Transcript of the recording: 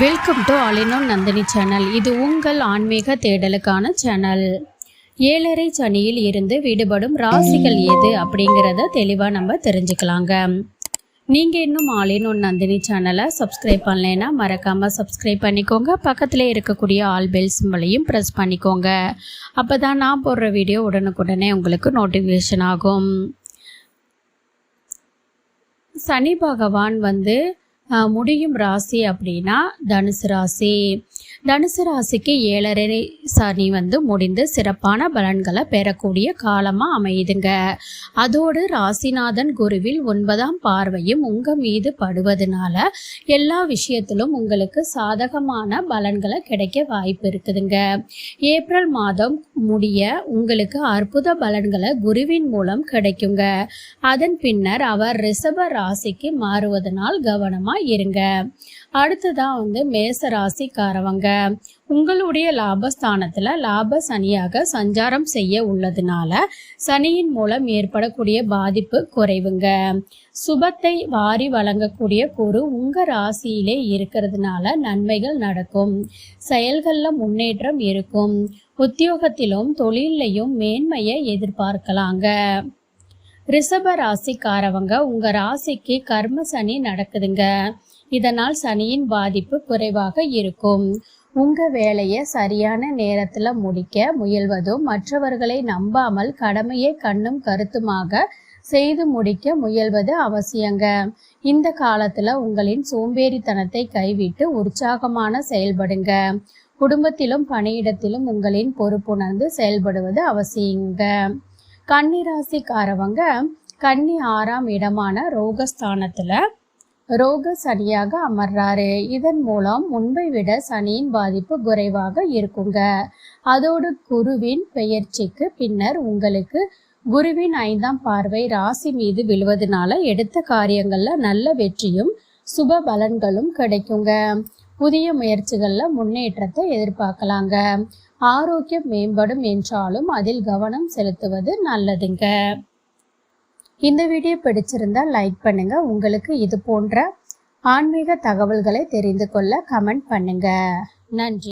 Welcome to ஆலினோ Nandini channel இது உங்கள் ஆன்மீக தேடலுக்கான சேனல் ஏழரை சனியில் இருந்து விடுபடும் ராசிகள் எது அப்படிங்கிறத தெளிவாக நம்ம தெரிஞ்சுக்கலாங்க. நீங்கள் இன்னும் ஆலினோ நந்தினி சேனலை சப்ஸ்கிரைப் பண்ணலைன்னா மறக்காமல் சப்ஸ்கிரைப் பண்ணிக்கோங்க. பக்கத்தில் இருக்கக்கூடிய ஆல் பெல் சிம்பளையும் ப்ரெஸ் பண்ணிக்கோங்க. அப்போ தான் நான் போடுற வீடியோ உடனுக்குடனே உங்களுக்கு நோட்டிஃபிகேஷன் ஆகும். சனி பகவான் வந்து முடியும் ராசி அப்படின்னா தனுசு ராசி. தனுசு ராசிக்கு ஏழரை சனி வந்து முடிந்து சிறப்பான பலன்களை பெறக்கூடிய காலமாக அமையுதுங்க. அதோடு ராசிநாதன் குருவில் ஒன்பதாம் பார்வையும் உங்கள் மீது படுவதனால எல்லா விஷயத்திலும் உங்களுக்கு சாதகமான பலன்களை கிடைக்க வாய்ப்பு இருக்குதுங்க. ஏப்ரல் மாதம் முடிய உங்களுக்கு அற்புத பலன்களை குருவின் மூலம் கிடைக்குங்க. அதன் பின்னர் அவர் ரிஷப ராசிக்கு மாறுவதனால் கவனமா இருங்க. அடுத்ததான் வந்து மேச ராசிக்காரவங்க. உங்களுடைய லாபஸ்தானத்துல லாப சனியாக சஞ்சாரம் செய்ய உள்ளதுனால சனியின் மூலம் ஏற்படக்கூடிய பாதிப்பு குறைவுங்க. சுபத்தை வாரி வழங்கக்கூடிய குரு உங்க ராசியிலே இருக்கிறதுனால நன்மைகள் நடக்கும். செயல்களில் முன்னேற்றம் இருக்கும். உத்தியோகத்திலும் தொழிலையும் மேன்மையை எதிர்பார்க்கலாங்க. ரிஷப ராசிக்காரவங்க உங்க ராசிக்கு கர்ம சனி நடக்குதுங்க. இதனால் சனியின் பாதிப்பு குறைவாக இருக்கும். உங்கள் வேலையை சரியான நேரத்தில் முடிக்க முயல்வதும் மற்றவர்களை நம்பாமல் கடமையை கண்ணும் கருத்துமாக செய்து முடிக்க முயல்வது அவசியங்க. இந்த காலத்தில் உங்களின் சோம்பேறித்தனத்தை கைவிட்டு உற்சாகமான செயல்படுங்க. குடும்பத்திலும் பணியிடத்திலும் உங்களின் பொறுப்புணர்ந்து செயல்படுவது அவசியங்க. கன்னிராசிக்காரவங்க கன்னி ஆறாம் இடமான ரோகஸ்தானத்துல ரோக சனியாக அமர்றாரு. இதன் மூலம் முன்பை விட சனியின் பாதிப்பு குறைவாக இருக்குங்க. அதோடு குருவின் பெயர்ச்சிக்கு பின்னர் உங்களுக்கு குருவின் ஐந்தாம் பார்வை ராசி மீது விழுவதனால எடுத்த காரியங்கள்ல நல்ல வெற்றியும் சுப பலன்களும் கிடைக்குங்க. புதிய முயற்சிகள்ல முன்னேற்றத்தை எதிர்பார்க்கலாங்க. ஆரோக்கியம் மேம்படும் என்றாலும் அதில் கவனம் செலுத்துவது நல்லதுங்க. இந்த வீடியோ பிடிச்சிருந்தால் லைக் பண்ணுங்க. உங்களுக்கு இது போன்ற ஆன்மீக தகவல்களை தெரிந்து கொள்ள கமெண்ட் பண்ணுங்க. நன்றி.